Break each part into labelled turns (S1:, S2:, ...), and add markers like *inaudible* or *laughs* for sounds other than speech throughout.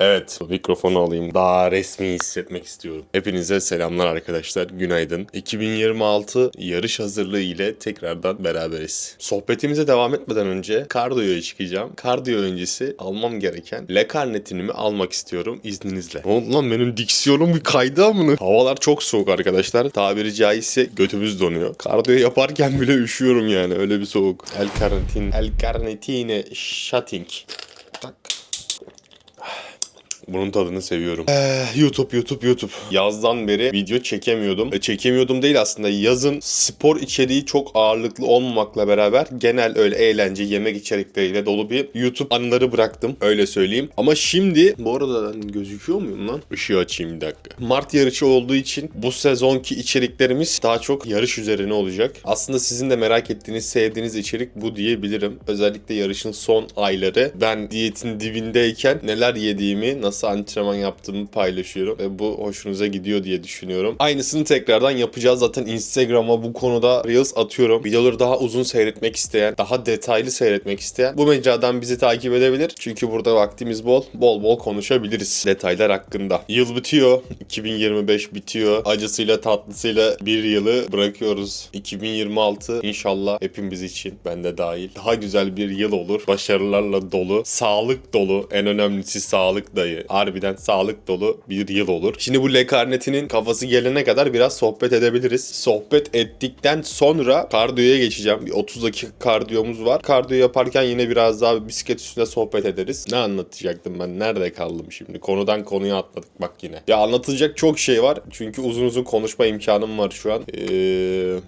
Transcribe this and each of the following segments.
S1: Evet, mikrofonu alayım. Daha resmi hissetmek istiyorum. Hepinize selamlar arkadaşlar. Günaydın. 2026 yarış hazırlığı ile tekrardan beraberiz. Sohbetimize devam etmeden önce kardiyoya çıkacağım. Kardiyo öncesi almam gereken le karnetinimi almak istiyorum izninizle. Ne oldu lan benim diksiyonum bir kaydı amına. Havalar çok soğuk arkadaşlar. Tabiri caizse götümüz donuyor. Kardiyo yaparken bile üşüyorum yani. Öyle bir soğuk. El karnetin, el karnetine shutting. Tak. Bunun tadını seviyorum. Eh, YouTube, YouTube, YouTube. Yazdan beri video çekemiyordum. E, çekemiyordum değil aslında. Yazın spor içeriği çok ağırlıklı olmamakla beraber genel öyle eğlence, yemek içerikleriyle dolu bir YouTube anıları bıraktım. Öyle söyleyeyim. Ama şimdi bu arada gözüküyor muyum lan? Işığı açayım bir dakika. Mart yarışı olduğu için bu sezonki içeriklerimiz daha çok yarış üzerine olacak. Aslında sizin de merak ettiğiniz, sevdiğiniz içerik bu diyebilirim. Özellikle yarışın son ayları. Ben diyetin dibindeyken neler yediğimi, nasıl antrenman yaptığımı paylaşıyorum ve bu hoşunuza gidiyor diye düşünüyorum. Aynısını tekrardan yapacağız. Zaten Instagram'a bu konuda Reels atıyorum. Videoları daha uzun seyretmek isteyen, daha detaylı seyretmek isteyen bu mecradan bizi takip edebilir. Çünkü burada vaktimiz bol. Bol bol konuşabiliriz detaylar hakkında. Yıl bitiyor. 2025 bitiyor. Acısıyla tatlısıyla bir yılı bırakıyoruz. 2026 inşallah hepimiz için ben de dahil daha güzel bir yıl olur. Başarılarla dolu, sağlık dolu, en önemlisi sağlık dayı. Harbiden sağlık dolu bir yıl olur. Şimdi bu lekarnetinin kafası gelene kadar biraz sohbet edebiliriz. Sohbet ettikten sonra kardiyoya geçeceğim. Bir 30 dakika kardiyomuz var. Kardiyo yaparken yine biraz daha bisiklet üstünde sohbet ederiz. Ne anlatacaktım ben? Nerede kaldım şimdi? Konudan konuya atladık bak yine. Ya anlatılacak çok şey var. Çünkü uzun uzun konuşma imkanım var şu an. Eee...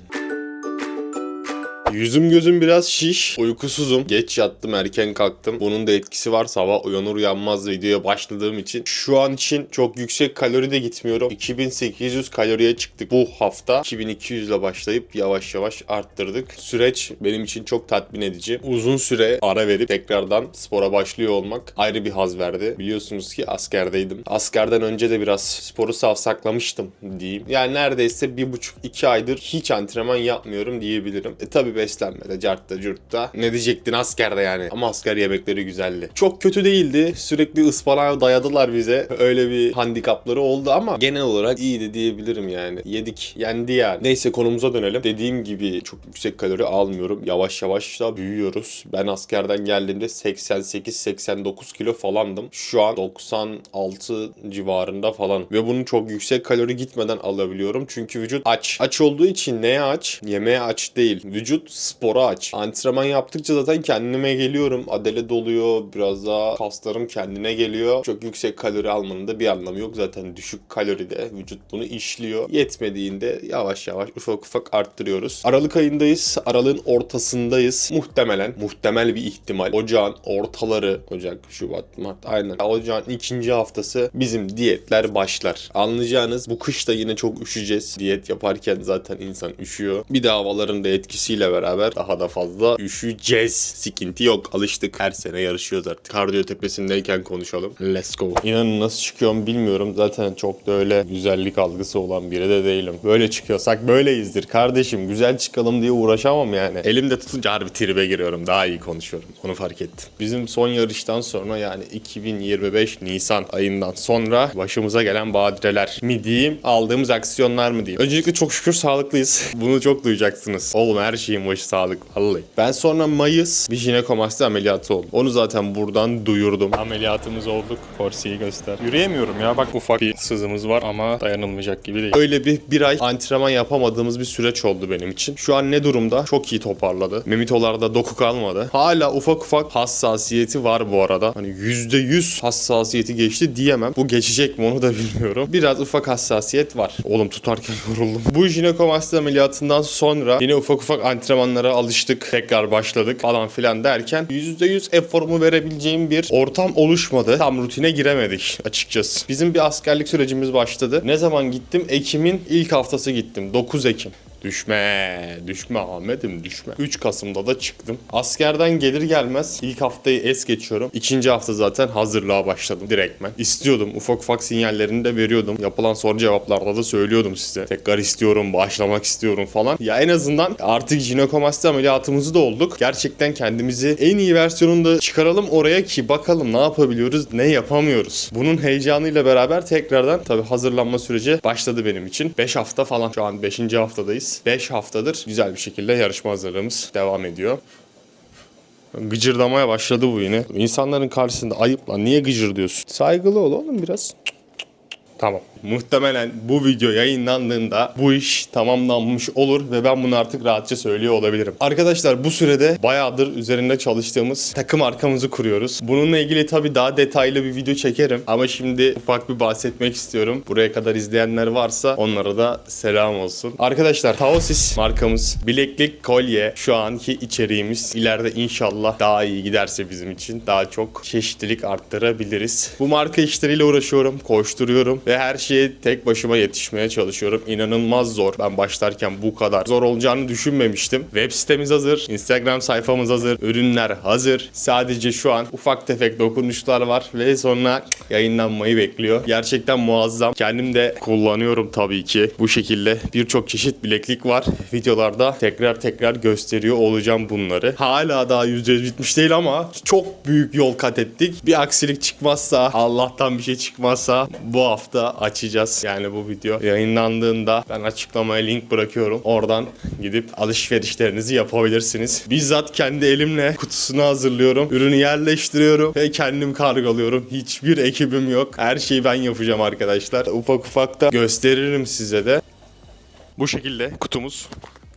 S1: Yüzüm gözüm biraz şiş. Uykusuzum. Geç yattım, erken kalktım. Bunun da etkisi var. Sabah uyanır uyanmaz videoya başladığım için. Şu an için çok yüksek kalori de gitmiyorum. 2800 kaloriye çıktık bu hafta. 2200 ile başlayıp yavaş yavaş arttırdık. Süreç benim için çok tatmin edici. Uzun süre ara verip tekrardan spora başlıyor olmak ayrı bir haz verdi. Biliyorsunuz ki askerdeydim. Askerden önce de biraz sporu savsaklamıştım diyeyim. Yani neredeyse bir buçuk iki aydır hiç antrenman yapmıyorum diyebilirim. E tabi beslenmede, cartta, curtta. Ne diyecektin askerde yani. Ama asker yemekleri güzeldi. Çok kötü değildi. Sürekli ıspanağı dayadılar bize. Öyle bir handikapları oldu ama genel olarak iyiydi diyebilirim yani. Yedik, yendi yani. Neyse konumuza dönelim. Dediğim gibi çok yüksek kalori almıyorum. Yavaş yavaş da büyüyoruz. Ben askerden geldiğimde 88-89 kilo falandım. Şu an 96 civarında falan. Ve bunu çok yüksek kalori gitmeden alabiliyorum. Çünkü vücut aç. Aç olduğu için neye aç? Yemeğe aç değil. Vücut spora aç. Antrenman yaptıkça zaten kendime geliyorum. Adele doluyor. Biraz daha kaslarım kendine geliyor. Çok yüksek kalori almanın da bir anlamı yok. Zaten düşük kaloride vücut bunu işliyor. Yetmediğinde yavaş yavaş ufak ufak arttırıyoruz. Aralık ayındayız. Aralığın ortasındayız. Muhtemelen, muhtemel bir ihtimal. Ocağın ortaları, Ocak, Şubat, Mart aynen. Ocağın ikinci haftası bizim diyetler başlar. Anlayacağınız bu kış da yine çok üşüyeceğiz. Diyet yaparken zaten insan üşüyor. Bir de havaların da etkisiyle beraber daha da fazla üşüyeceğiz. Sıkıntı yok. Alıştık. Her sene yarışıyoruz artık. Kardiyo tepesindeyken konuşalım. Let's go. İnanın nasıl çıkıyorum bilmiyorum. Zaten çok da öyle güzellik algısı olan biri de değilim. Böyle çıkıyorsak böyleyizdir kardeşim. Güzel çıkalım diye uğraşamam yani. Elimde tutunca harbi tribe giriyorum. Daha iyi konuşuyorum. Onu fark ettim. Bizim son yarıştan sonra yani 2025 Nisan ayından sonra başımıza gelen badireler mi diyeyim, aldığımız aksiyonlar mı diyeyim. Öncelikle çok şükür sağlıklıyız. Bunu çok duyacaksınız. Oğlum her şeyin başı sağlık vallahi. Ben sonra Mayıs bir jinekomasti ameliyatı oldum. Onu zaten buradan duyurdum. Ameliyatımız olduk. Korsiyi göster. Yürüyemiyorum ya bak ufak bir sızımız var ama dayanılmayacak gibi değil. Öyle bir bir ay antrenman yapamadığımız bir süreç oldu benim için. Şu an ne durumda? Çok iyi toparladı. Memitolarda doku kalmadı. Hala ufak ufak hassasiyeti var bu arada. Hani %100 hassasiyeti geçti diyemem. Bu geçecek mi onu da *laughs* bilmiyorum. Biraz ufak hassasiyet var. Oğlum tutarken yoruldum. Bu jinekomasti ameliyatından sonra yine ufak ufak antrenmanlara alıştık. Tekrar başladık falan filan derken %100 eforumu verebileceğim bir ortam oluşmadı. Tam rutine giremedik açıkçası. Bizim bir askerlik sürecimiz başladı. Ne zaman gittim? Ekim'in ilk haftası gittim. 9 Ekim. Düşme, düşme Ahmet'im düşme. 3 Kasım'da da çıktım. Askerden gelir gelmez ilk haftayı es geçiyorum. İkinci hafta zaten hazırlığa başladım direktmen. İstiyordum. Ufak ufak sinyallerini de veriyordum. Yapılan soru cevaplarda da söylüyordum size. Tekrar istiyorum, başlamak istiyorum falan. Ya en azından artık jinekomasti ameliyatımızı da olduk. Gerçekten kendimizi en iyi versiyonunda çıkaralım oraya ki bakalım ne yapabiliyoruz, ne yapamıyoruz. Bunun heyecanıyla beraber tekrardan tabii hazırlanma süreci başladı benim için. 5 hafta falan şu an 5. haftadayız. 5 haftadır güzel bir şekilde yarışma hazırlığımız devam ediyor. Gıcırdamaya başladı bu yine. İnsanların karşısında ayıp lan niye gıcır diyorsun? Saygılı ol oğlum biraz. Tamam. Muhtemelen bu video yayınlandığında bu iş tamamlanmış olur ve ben bunu artık rahatça söylüyor olabilirim. Arkadaşlar bu sürede bayağıdır üzerinde çalıştığımız takım arkamızı kuruyoruz. Bununla ilgili tabii daha detaylı bir video çekerim ama şimdi ufak bir bahsetmek istiyorum. Buraya kadar izleyenler varsa onlara da selam olsun. Arkadaşlar Taosis markamız bileklik, kolye şu anki içeriğimiz ileride inşallah daha iyi giderse bizim için daha çok çeşitlilik arttırabiliriz. Bu marka işleriyle uğraşıyorum, koşturuyorum ve her şeye tek başıma yetişmeye çalışıyorum. İnanılmaz zor. Ben başlarken bu kadar zor olacağını düşünmemiştim. Web sitemiz hazır, Instagram sayfamız hazır, ürünler hazır. Sadece şu an ufak tefek dokunuşlar var ve sonra yayınlanmayı bekliyor. Gerçekten muazzam. Kendim de kullanıyorum tabii ki. Bu şekilde birçok çeşit bileklik var. Videolarda tekrar tekrar gösteriyor olacağım bunları. Hala daha %100 bitmiş değil ama çok büyük yol kat ettik. Bir aksilik çıkmazsa, Allah'tan bir şey çıkmazsa bu hafta açacağız. Yani bu video yayınlandığında ben açıklamaya link bırakıyorum. Oradan gidip alışverişlerinizi yapabilirsiniz. Bizzat kendi elimle kutusunu hazırlıyorum. Ürünü yerleştiriyorum ve kendim kargoluyorum. Hiçbir ekibim yok. Her şeyi ben yapacağım arkadaşlar. Ufak ufak da gösteririm size de. Bu şekilde kutumuz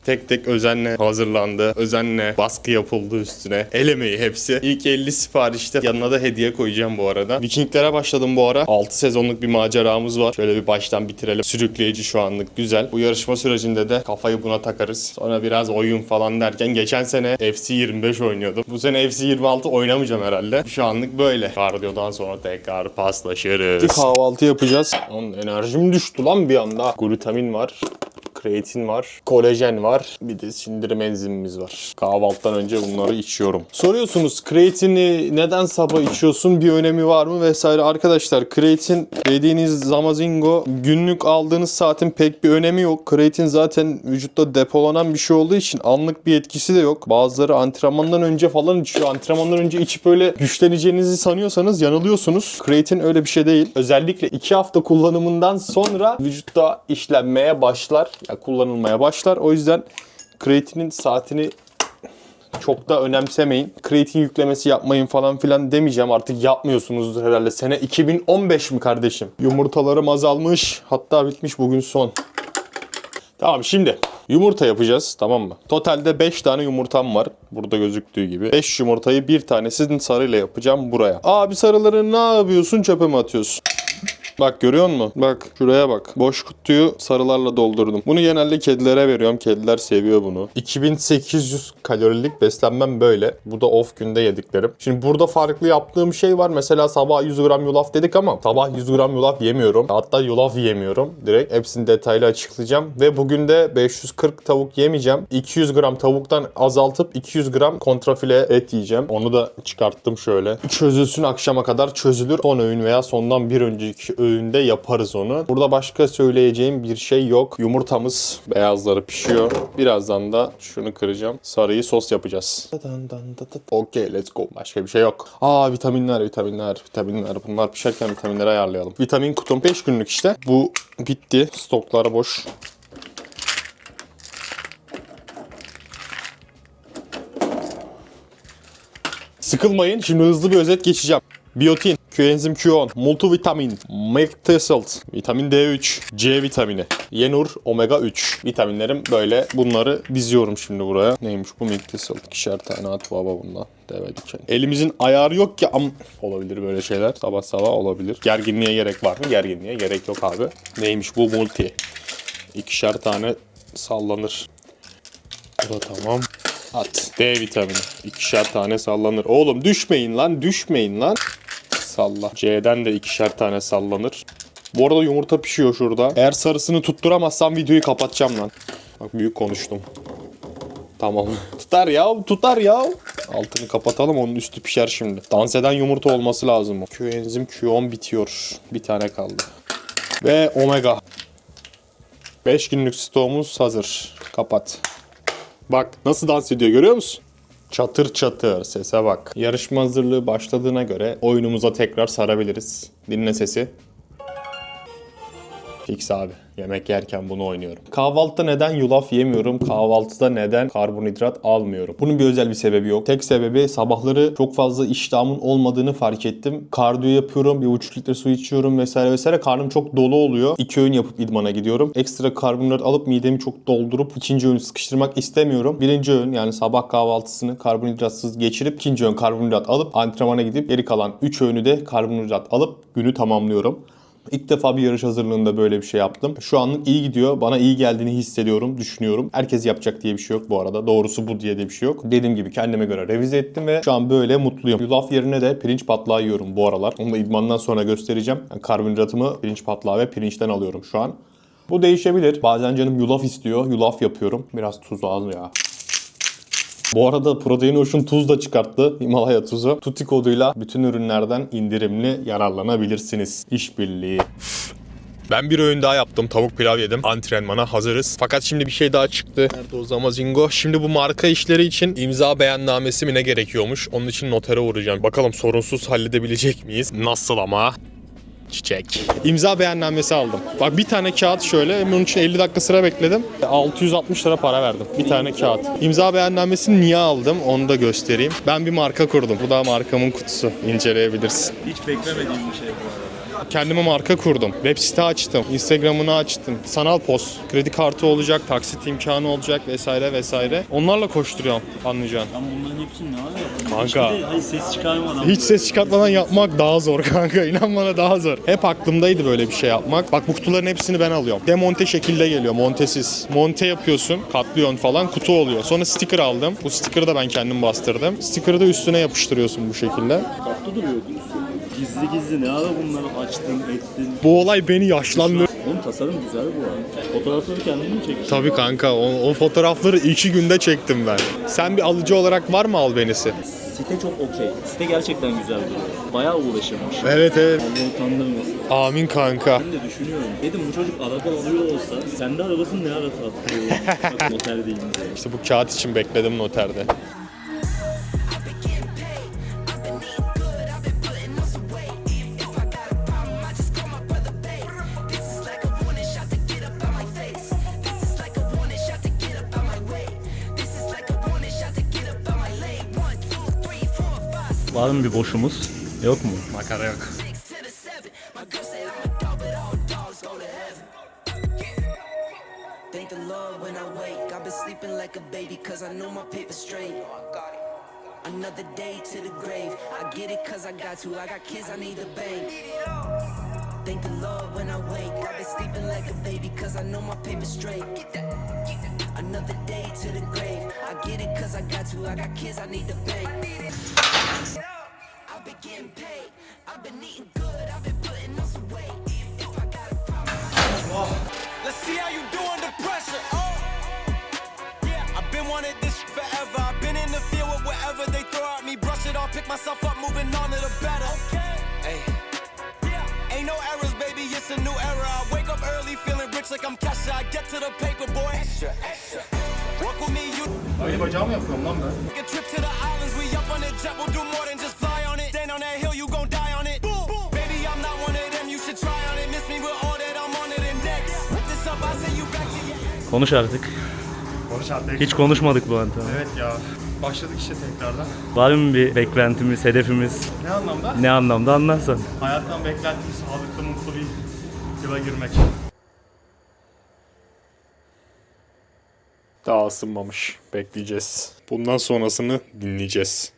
S1: tek tek özenle hazırlandı. Özenle baskı yapıldı üstüne. El emeği hepsi. İlk 50 siparişte yanına da hediye koyacağım bu arada. Vikinglere başladım bu ara. 6 sezonluk bir maceramız var. Şöyle bir baştan bitirelim. Sürükleyici şu anlık güzel. Bu yarışma sürecinde de kafayı buna takarız. Sonra biraz oyun falan derken geçen sene FC 25 oynuyordum. Bu sene FC 26 oynamayacağım herhalde. Şu anlık böyle. Kardiyodan sonra tekrar paslaşırız. Kahvaltı yapacağız. Onun enerjim düştü lan bir anda. Glutamin var kreatin var, kolajen var, bir de sindirim enzimimiz var. Kahvaltıdan önce bunları içiyorum. Soruyorsunuz kreatini neden sabah içiyorsun? Bir önemi var mı vesaire. Arkadaşlar kreatin dediğiniz zamazingo günlük aldığınız saatin pek bir önemi yok. Kreatin zaten vücutta depolanan bir şey olduğu için anlık bir etkisi de yok. Bazıları antrenmandan önce falan içiyor. Antrenmandan önce içip böyle güçleneceğinizi sanıyorsanız yanılıyorsunuz. Kreatin öyle bir şey değil. Özellikle 2 hafta kullanımından sonra vücutta işlenmeye başlar. Ya kullanılmaya başlar. O yüzden kreatinin saatini çok da önemsemeyin. Kreatin yüklemesi yapmayın falan filan demeyeceğim. Artık yapmıyorsunuzdur herhalde. Sene 2015 mi kardeşim? Yumurtalarım azalmış. Hatta bitmiş bugün son. Tamam şimdi yumurta yapacağız tamam mı? Totalde 5 tane yumurtam var. Burada gözüktüğü gibi. 5 yumurtayı bir tanesinin sarıyla yapacağım buraya. Abi sarıları ne yapıyorsun çöpe mi atıyorsun? Bak görüyor musun? Bak şuraya bak. Boş kutuyu sarılarla doldurdum. Bunu genelde kedilere veriyorum. Kediler seviyor bunu. 2800 kalorilik beslenmem böyle. Bu da off günde yediklerim. Şimdi burada farklı yaptığım şey var. Mesela sabah 100 gram yulaf dedik ama sabah 100 gram yulaf yemiyorum. Hatta yulaf yemiyorum. Direkt hepsini detaylı açıklayacağım. Ve bugün de 540 tavuk yemeyeceğim. 200 gram tavuktan azaltıp 200 gram kontrafile et yiyeceğim. Onu da çıkarttım şöyle. Çözülsün akşama kadar çözülür. Son öğün veya sondan bir önceki öğünde yaparız onu. Burada başka söyleyeceğim bir şey yok. Yumurtamız beyazları pişiyor. Birazdan da şunu kıracağım. Sarıyı sos yapacağız. Okey let's go. Başka bir şey yok. Aa vitaminler, vitaminler, vitaminler. Bunlar pişerken vitaminleri ayarlayalım. Vitamin kutum 5 günlük işte. Bu bitti. Stokları boş. Sıkılmayın. Şimdi hızlı bir özet geçeceğim. Biyotin, koenzim Q10, multivitamin, thistle, vitamin D3, C vitamini, yenur, omega 3 vitaminlerim böyle. Bunları diziyorum şimdi buraya. Neymiş bu thistle? İkişer tane at baba bundan. Deve diken. Elimizin ayarı yok ki am olabilir böyle şeyler. Sabah sabah olabilir. Gerginliğe gerek var mı? Gerginliğe gerek yok abi. Neymiş bu multi? İkişer tane sallanır. Bu da tamam. At. D vitamini. İkişer tane sallanır. Oğlum düşmeyin lan. Düşmeyin lan. Salla. C'den de ikişer tane sallanır. Bu arada yumurta pişiyor şurada. Eğer sarısını tutturamazsam videoyu kapatacağım lan. Bak büyük konuştum. Tamam. *laughs* tutar ya, tutar ya. Altını kapatalım onun üstü pişer şimdi. Dans eden yumurta olması lazım o. Q-enzim Q10 bitiyor. Bir tane kaldı. Ve omega. 5 günlük stoğumuz hazır. Kapat. Bak nasıl dans ediyor görüyor musun? Çatır çatır sese bak. Yarışma hazırlığı başladığına göre oyunumuza tekrar sarabiliriz. Dinle sesi. Fix abi. Yemek yerken bunu oynuyorum. Kahvaltıda neden yulaf yemiyorum? Kahvaltıda neden karbonhidrat almıyorum? Bunun bir özel bir sebebi yok. Tek sebebi sabahları çok fazla iştahımın olmadığını fark ettim. Kardiyo yapıyorum, bir buçuk litre su içiyorum vesaire vesaire. Karnım çok dolu oluyor. İki öğün yapıp idmana gidiyorum. Ekstra karbonhidrat alıp midemi çok doldurup ikinci öğünü sıkıştırmak istemiyorum. Birinci öğün yani sabah kahvaltısını karbonhidratsız geçirip ikinci öğün karbonhidrat alıp antrenmana gidip geri kalan 3 öğünü de karbonhidrat alıp günü tamamlıyorum. İlk defa bir yarış hazırlığında böyle bir şey yaptım. Şu anlık iyi gidiyor. Bana iyi geldiğini hissediyorum, düşünüyorum. Herkes yapacak diye bir şey yok bu arada. Doğrusu bu diye de bir şey yok. Dediğim gibi kendime göre revize ettim ve şu an böyle mutluyum. Yulaf yerine de pirinç patlağı yiyorum bu aralar. Onu da idmandan sonra göstereceğim. Yani karbonhidratımı pirinç patlağı ve pirinçten alıyorum şu an. Bu değişebilir. Bazen canım yulaf istiyor. Yulaf yapıyorum. Biraz tuz az ya. Bu arada Protein Ocean tuz da çıkarttı. Himalaya tuzu. Tuti koduyla bütün ürünlerden indirimli yararlanabilirsiniz. İşbirliği. Ben bir öğün daha yaptım. Tavuk pilav yedim. Antrenmana hazırız. Fakat şimdi bir şey daha çıktı. Nerede o Zamazingo? Şimdi bu marka işleri için imza beyannamesi mi ne gerekiyormuş? Onun için notere uğrayacağım. Bakalım sorunsuz halledebilecek miyiz? Nasıl ama? Çiçek. İmza beyannamesi aldım. Bak bir tane kağıt şöyle. Bunun için 50 dakika sıra bekledim. 660 lira para verdim. Bir tane kağıt. İmza beyannamesini niye aldım? Onu da göstereyim. Ben bir marka kurdum. Bu da markamın kutusu. İnceleyebilirsin.
S2: Hiç beklemediğim bir şey bu arada.
S1: Kendime marka kurdum. Web site açtım. Instagram'ını açtım. Sanal post. Kredi kartı olacak, taksit imkanı olacak vesaire vesaire. Onlarla koşturuyorum anlayacağın.
S2: Ben bunların hepsini ne yapıyorum?
S1: Kanka.
S2: Hiç hayır ses çıkarmadan.
S1: Hiç ses çıkartmadan yapmak daha zor *laughs* kanka. İnan bana daha zor. Hep aklımdaydı böyle bir şey yapmak. Bak bu kutuların hepsini ben alıyorum. Demonte şekilde geliyor. Montesiz. Monte yapıyorsun. Katlıyorsun falan. Kutu oluyor. Sonra sticker aldım. Bu sticker'ı da ben kendim bastırdım. Sticker'ı da üstüne yapıştırıyorsun bu şekilde.
S2: Tatlı duruyordu üstünde. Gizli gizli ne ara bunları açtın ettin.
S1: Bu olay beni yaşlandırdı.
S2: Oğlum tasarım güzel bu arada. Fotoğrafları kendin mi çektin?
S1: Tabii kanka o, o fotoğrafları iki günde çektim ben. Sen bir alıcı olarak var mı albenisi?
S2: Site çok okey. Site gerçekten güzel duruyor. Bayağı uğraşılmış.
S1: Evet evet.
S2: Allah utandırmasın.
S1: Amin kanka.
S2: Ben de düşünüyorum. Dedim bu çocuk araba alıyor olsa sende arabasını ne ara sattı? *laughs* Bak noter değil mi?
S1: İşte bu kağıt için bekledim noterde.
S2: Var mı bir boşumuz? Yok mu?
S1: Makara yok.
S3: Thank the Lord when I wake. I've been sleeping like a baby cause I know my paper straight. Another day to the grave. I get it cause I got to. I got kids I need to bank. Thank the Lord when I wake. I've been sleeping like a baby cause I know my paper straight. Another day to the grave. I get it cause I got to. I got kids I need to bank. I've been getting paid. I've been eating good. I've been putting on some weight. If I got a problem.
S4: Let's see how you do under pressure. Oh, yeah, I've been wanting this forever. I've been in the field with whatever they throw at me. Brush it off, pick myself up, moving on to the better. Okay, hey, It's a new era. I wake up early, feeling rich like I'm Kesha. I get to the paper, boy. Extra, extra. Walk with me, you.
S1: Aynı bacağımı yapıyorum lan ben.
S4: Take a trip to the islands, we up on the jet, we'll do more than just fly on it. Stand on that hill, you gon' die on it. Baby, I'm not one of them, you should try on it. Miss me with all that, I'm on it and next. Whip this up, I send you back to your.
S2: Konuş artık.
S1: Konuş artık.
S2: Hiç konuşmadık bu antrenman.
S1: Evet ya. Başladık işte tekrardan.
S2: Var mı bir beklentimiz, hedefimiz?
S1: Ne anlamda?
S2: Ne anlamda anlarsan.
S1: Hayattan beklentimiz sağlıklı, mutlu bir yıla girmek. Daha ısınmamış. Bekleyeceğiz. Bundan sonrasını dinleyeceğiz.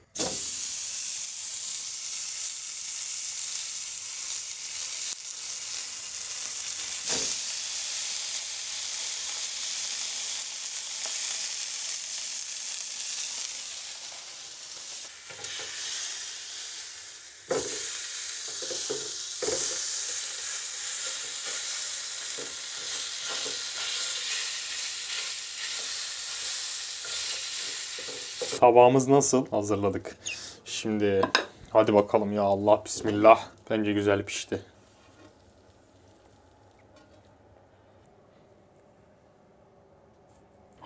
S1: Tabağımız nasıl? Hazırladık. Şimdi hadi bakalım ya Allah bismillah. Bence güzel pişti.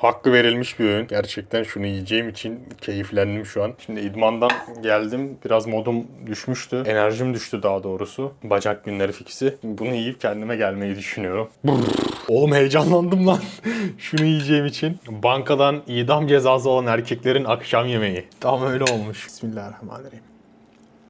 S1: Hakkı verilmiş bir öğün. Gerçekten şunu yiyeceğim için keyiflendim şu an. Şimdi idmandan geldim. Biraz modum düşmüştü. Enerjim düştü daha doğrusu. Bacak günleri fiksi. Bunu yiyip kendime gelmeyi düşünüyorum. Oğlum heyecanlandım lan. *laughs* Şunu yiyeceğim için. Bankadan idam cezası olan erkeklerin akşam yemeği. Tam öyle olmuş. Bismillahirrahmanirrahim.